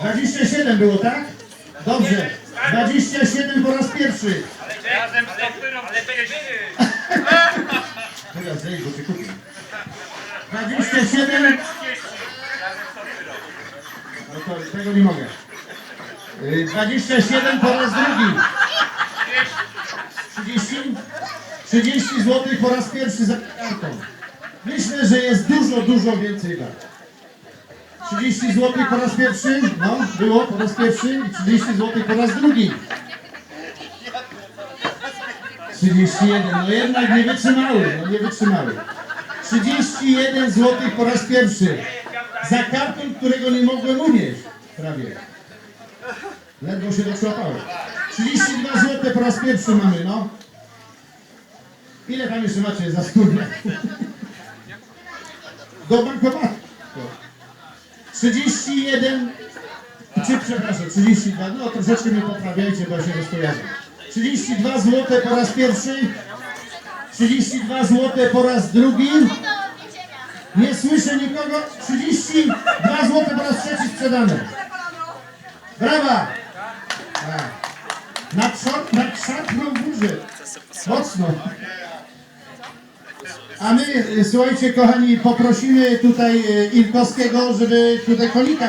27 było, tak? Dobrze. 27 po raz pierwszy. Razem z ale będziesz... Teraz zejdę, bo cię kupię. 27. No to tego nie mogę. Y, 27 po raz drugi. 30. 30 zł po raz pierwszy za kartą. Myślę, że jest dużo, dużo więcej wart. 30 zł po raz pierwszy, no, było po raz pierwszy i 30 zł po raz drugi. 31, no jednak nie wytrzymały, no nie wytrzymały. 31 zł po raz pierwszy. Za karton, którego nie mogłem unieść. Prawie. Ledwo się doczłapałem. 32 zł po raz pierwszy mamy, no. Ile tam jeszcze macie za skórę? Do bankomatu. 31, czy przepraszam, 32, no troszeczkę mnie poprawiajcie, bo się rozkojarzę. 32 zł po raz pierwszy, 32 zł po raz drugi, nie słyszę nikogo, 32 zł po raz trzeci sprzedane. Brawa! Tak. Na trzon, na krzakną górze. Mocno. A my, y, słuchajcie kochani, poprosimy tutaj y, Ilkowskiego, żeby tutaj kolika